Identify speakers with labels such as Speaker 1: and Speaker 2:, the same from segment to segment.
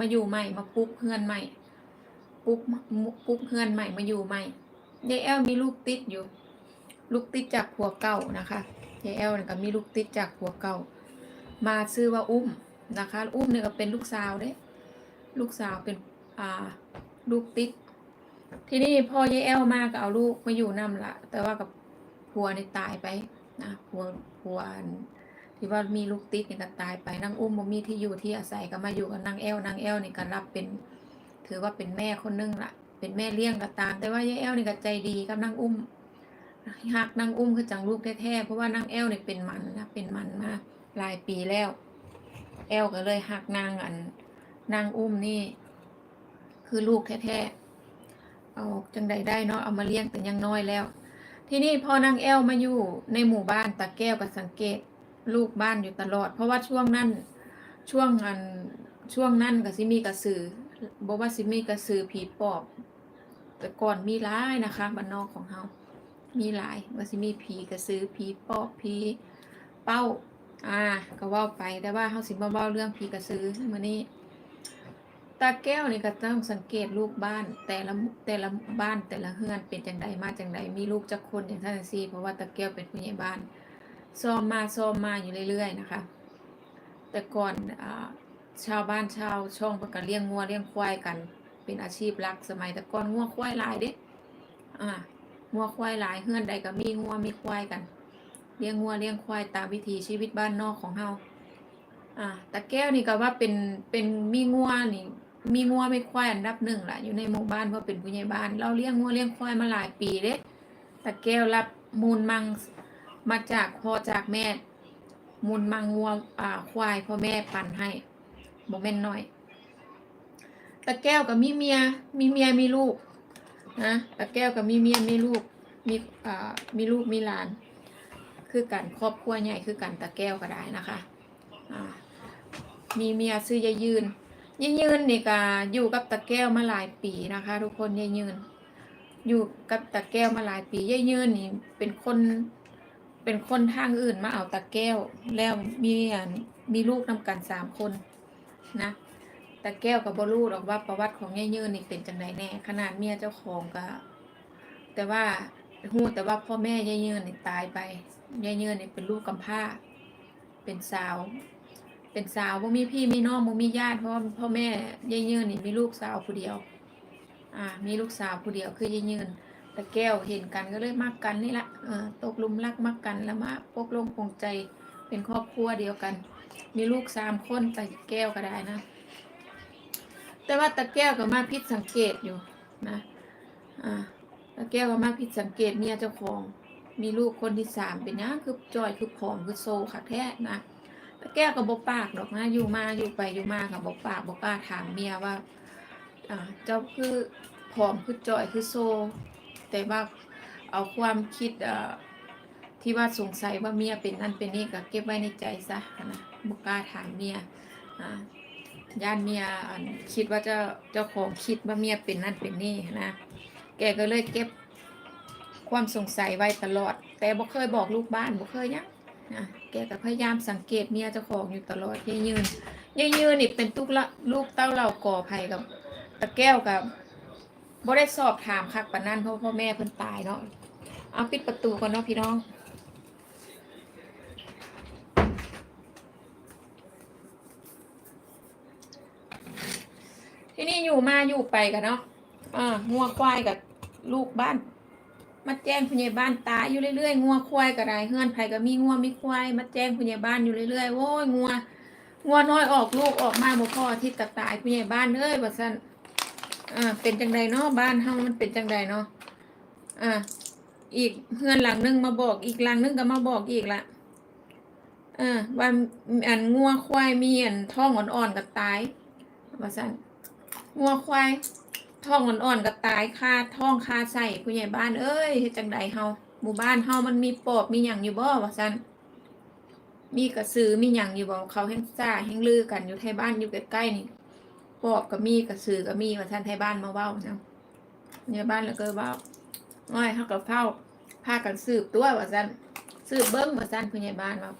Speaker 1: มาอยู่ใหม่ มาปุ๊กเฮือนใหม่ ปุ๊กปุ๊กเฮือนใหม่ มาอยู่ใหม่ยายแอลมีลูกติดอยู่ ลูกติดจากผัวเก่านะคะยายแอลเนี่ยก็มีลูกติดจากผัวเก่า มาชื่อว่าอุ้มนะคะ อุ้มเนี่ยก็เป็นลูกสาวเด้ลูกสาวเป็นอ่าลูกติด ที่นี้พอยายแอลมาก็เอาลูกมาอยู่นำละแต่ว่ากับผัวเนี่ยตายไปนะผัวผัว ที่ว่ามีลูกติดเนี่ก็ตายไปนางอุ้มบ่มีที่อยู่ที่อาศัยก็มาอยู่กับนางแอลนางแอลนี่ก็รับเป็น ถือว่าเป็นแม่คนนึงละเป็นแม่เลี้ยงก็ตาม แต่ว่ายายแอลนี่ก็ใจดีกับนางอุ้มหักนางอุ้มคือจังลูกแท้ๆเพราะว่านางแอลนี่เป็นมันนะเป็นมันมาหลายปีแล้ว แอลก็เลยหักนางอันนางอุ้มนี่ คือลูกแท้ๆเอาจังใดได้เนาะเอามาเลี้ยงแต่ยังน้อยแล้ว ที่นี่พอนางแอลมาอยู่ในหมู่บ้านตาแก้วก็สังเกต ลูกบ้านอยู่ตลอด เพราะว่าช่วงนั้นช่วงอันช่วงนั้นก็สิมีกระสือบอกว่าสิมีกระสือผีปอบ แต่ก่อนมีหลายนะคะบ้านนอกของเฮามีหลายว่าสิมีผีกระสือผีปอบผีเป้าอ่าก็ว่าไปแต่ว่าเฮาสิมาเว้าเรื่องผีกระสือมื้อนี้ตาแก้วนี่ก็ต้องสังเกตลูกบ้าน แต่ละแต่ละบ้านแต่ละเฮือนเป็นจังใดมาจังใดมีลูกจักคนอย่างท่านซีเพราะว่าตาแก้วเป็นผู้ใหญ่บ้าน ซ้อมมาซ้อมมาอยู่เรื่อยๆนะคะ แต่ก่อนอชาวบ้านชาวช่องเพิ่นเลี้ยงงัวเลี้ยงควายกัน เป็นอาชีพหลักสมัยแต่ก่อนงัวควายหลายเด้อ่างัวควายหลายเฮือนใดก็มีงัวมีควายกันเลี้ยงงัวเลี้ยงควายตามวิถีชีวิตบ้านนอกของเฮาอ่าตาแก้วนี่ก็ว่าเป็นเป็นมีงัวนี่มีงัวไม่ควายอันดับหนึ่งละอยู่ในหมู่บ้านเพราะเป็นผู้ใหญ่บ้าน เราเลี้ยงงัวเลี้ยงควายมาหลายปีเด้ตาแก้วรับมูลมัง มาจากพ่อจากแม่ มูลมังงัวอ่าควายพ่อแม่ปั่นให้บ่แม่นน้อยตาแก้วกับมีเมีย มีเมียมีลูกนะตาแก้วกับมีเมียมีลูก มีอ่ามีลูกมีหลาน คือกันครอบครัวใหญ่คือกันตาแก้วก็ได้นะคะอ่ามีเมียซื้อยายยืนยายยืนนี่ก็อยู่กับตะแก้วมาหลายปีนะคะ ทุกคนยายยืน อยู่กับตะแก้วมาหลายปียายยืนนี่เป็นคน เป็นคนทางอื่นมาเอาตะแก้ว แล้วมีอันมีลูกนำกันสามคนนะตะแก้วกับบรูหรอกว่าประวัติของยายยืนนี่เป็นจังไดแน่ ขนาดเมียเจ้าของก็ แต่ว่าหูแต่ว่าพ่อแม่ยายยืนนี่ตายไปยายยืนนี่เป็นลูกกำพร้า เป็นสาว เป็นสาวบ่มีพี่มีน้องบ่มีญาติเพราะพ่อแม่ยายยืนนี่มีลูกสาวผู้เดียว อ่า มีลูกสาวผู้เดียวคือยายยืน ตะแก้วเห็นกันก็เลยมักกันนี่ละตกลุมรักมักกันแล้วมาปกลงปงใจเป็นครอบครัวเดียวกัน มีลูกสามคนแตะแก้วก็ได้นะ แต่ว่าตะแก้วก็มาพิดสังเกตอยู่นะอ่าตะแก้วก็มาพิดสังเกตเมียเจ้าของมีลูกคนที่สามเป็นหยังคือจอยคือผอมคือโซค่ะแท้นะตะแก้วกับบปากดอกนะอยู่มาอยู่ไปอยู่มากับบปากบกล้าถามเมียว่าเจ้าคือผอมคือจอยคือโซ แต่ว่าเอาความคิดที่ว่าสงสัยว่าเมียเป็นนั่นเป็นนี่ก็เก็บไว้ในใจซะนะบุกล้าถามเมียอ่าย่านเมียคิดว่าเจ้าเจ้าของคิดว่าเมียเป็นนั่นเป็นนี่นะ แกก็เลยเก็บความสงสัยไว้ตลอด แต่บ่เคยบอกลูกบ้านบ่เคยเนี่ยนะแกก็พยายามสังเกตเมียเจ้าของอยู่ตลอดยายยืนยายยืนนี่เป็นตุกละลูกเต้าเหล่าก่อภัยกับตะแก้วกับ บ่ได้สอบถามคักปานนั้นเพราะพ่อแม่เพิ่นตายเนาะเอาปิดประตูก่อนเนาะพี่น้องที่นี่อยู่มาอยู่ไปกันเนาะอ่างัวควายกับลูกบ้าน มาแจ้งผู้ใหญ่บ้านตายอยู่เรื่อยๆงัวควายก็ได้เฮือนไผก็มีงัวมีควาย มาแจ้งผู้ใหญ่บ้านอยู่เรื่อยๆโว้ยงัวงัวน้อยออกลูกออกมาบ่พออาทิตย์ก็ตายผู้ใหญ่บ้านเอ้ยว่าซั่น อ่าเป็นจังใดเนาะบ้านเฮามันเป็นจังใดเนาะอ่าอีกเฮือนหลังนึงมาบอก อีกหลังนึงก็มาบอกอีกละเออว่าอันงัวควายมีอันท้องอ่อนๆก็ตายว่าซั่นงัวควายท้องอ่อนๆก็ตายคาท้องคาใส่ผู้ใหญ่บ้านเอ้ยเฮ็ดจังใดเฮาหมู่บ้านเฮามันมีปอบมีหยังอยู่บ่ว่าซั่นมีกระสือมีหยังอยู่บ่เขาแห่งซ่าแห่งลือกันอยู่ไทบ้านอยู่ใกล้ๆนี่ บอบก็มีกระสือก็มีว่าท่านไทบ้านมาเว้านะเนี่ยบ้านแล้วก็เว้าน้อยเขาก็เฝ้าพากันสืบตัวว่าซั่นสืบเบิ้งว่าซั่นผู้ใหญ่บ้านว่า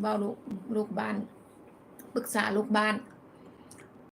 Speaker 1: เว้าลูกลูกบ้านปรึกษาลูกบ้าน